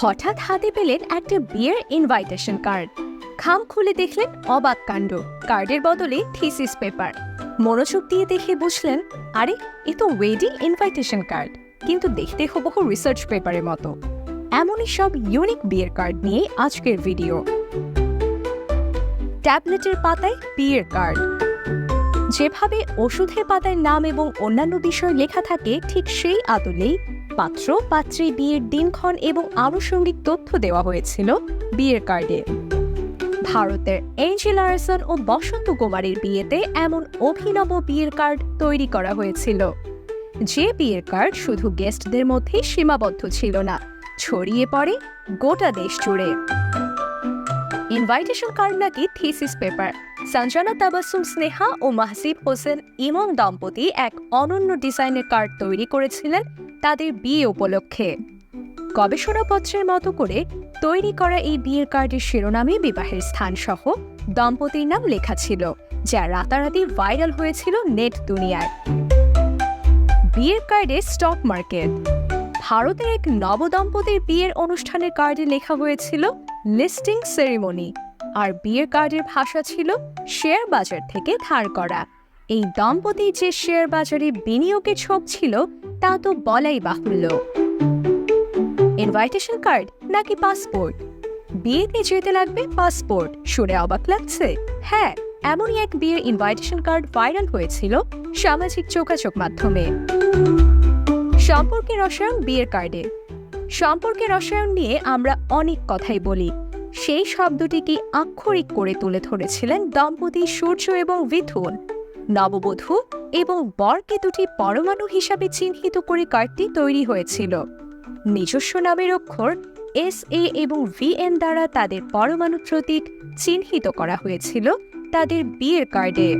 হঠাৎ হাতে পেলেন একটা বিয়ের ইনভাইটেশন কার্ড খাম খুলে দেখলেন অবাক কাণ্ড। কার্ডের বদলে থিসিস পেপার মনোযোগ দিয়ে দেখে বুঝলেন, আরে, এ তো ওয়েডিং ইনভাইটেশন কার্ড কিন্তু দেখতে হুবহু রিসার্চ পেপারের মতো। এমনই সব ইউনিক বিয়ের কার্ড নিয়ে আজকের ভিডিও ট্যাবলেটের পাতায় বিয়ের কার্ড যেভাবে ওষুধের পাতার নাম এবং অন্যান্য বিষয় লেখা থাকে, ঠিক সেই আদলেই পাত্র, পাত্রী, বিয়ের দিনক্ষণ এবং আনুষঙ্গিক তথ্য দেওয়া হয়েছিল বিয়ের কার্ডে। ভারতের এঞ্জেল আরসন ও বসন্ত কুমারের বিয়েতে এমন অভিনব বিয়ের কার্ড তৈরি করা হয়েছিল। যে বিয়ের কার্ড শুধু গেস্টদের মধ্যেই সীমাবদ্ধ ছিল না, ছড়িয়ে পড়ে গোটা দেশ জুড়ে। ইনভাইটেশন কার্ড নাকি থিসিস পেপার সঞ্জনা তাবাসুম স্নেহা ও মাহসিব হোসেন ইমন দম্পতি এক অনন্য ডিজাইনের কার্ড তৈরি করেছিলেন তাদের বিয়ে উপলক্ষে। গবেষণাপত্রের মতো করে তৈরি করা এই বিয়ের কার্ডের শিরোনামে বিবাহের স্থান সহ দম্পতির নাম লেখা ছিল, যা রাতারাতি ভাইরাল হয়েছিল নেট দুনিয়ায়। বিয়ের কার্ডে স্টক মার্কেট ভারতের এক নবদম্পতির বিয়ের অনুষ্ঠানের কার্ডে লেখা হয়েছিল লিস্টিং সেরিমনি। আর বিয়ের কার্ডের ভাষা ছিল শেয়ার বাজার থেকে ধার করা। এই দম্পতি যে শেয়ার বাজারে বিনিয়োগের ছোপ ছিল, তা তো বলাই বাহুল্য। ইনভাইটেশন কার্ড নাকি পাসপোর্ট? বিয়েতে যেতে লাগবে পাসপোর্ট, শুনে অবাক লাগছে। হ্যাঁ এমনই এক বিয়ের ইনভাইটেশন কার্ড ভাইরাল হয়েছিল সামাজিক যোগাযোগ মাধ্যমে। সম্পর্কের রসায়ন বিয়ের কার্ডে। সম্পর্কের রসায়ন নিয়ে আমরা অনেক কথাই বলি। সেই শব্দটিকে আক্ষরিক করে তুলে ধরেছিলেন দম্পতি সূর্য এবং মিথুন। নববধূ এবং বরকে দুটি পরমাণু হিসাবে চিহ্নিত করে কার্ডটি তৈরি হয়েছিল। নিজস্ব নামের অক্ষর এস এ এবং ভি এন দ্বারা তাদের পরমাণু প্রতীক চিহ্নিত করা হয়েছিল তাদের বিয়ের কার্ডে।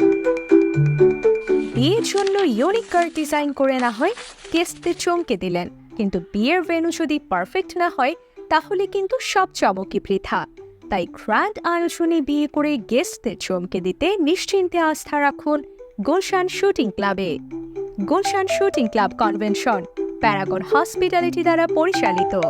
বিয়ের জন্য ইউনিক কার্ড ডিজাইন করে না হয় গেস্টদের চমকে দিলেন। কিন্তু বিয়ের ভেন্যু যদি পারফেক্ট না হয়, তাহলে কিন্তু সব চমকই বৃথা। তাই গ্র্যান্ড আয়োজনে বিয়ে করে গেস্টদের চমকে দিতে নিশ্চিন্তে আস্থা রাখুন গুলশান শুটিং ক্লাবে Gulshan shooting club convention Paragon hospitality দ্বারা পরিচালিত।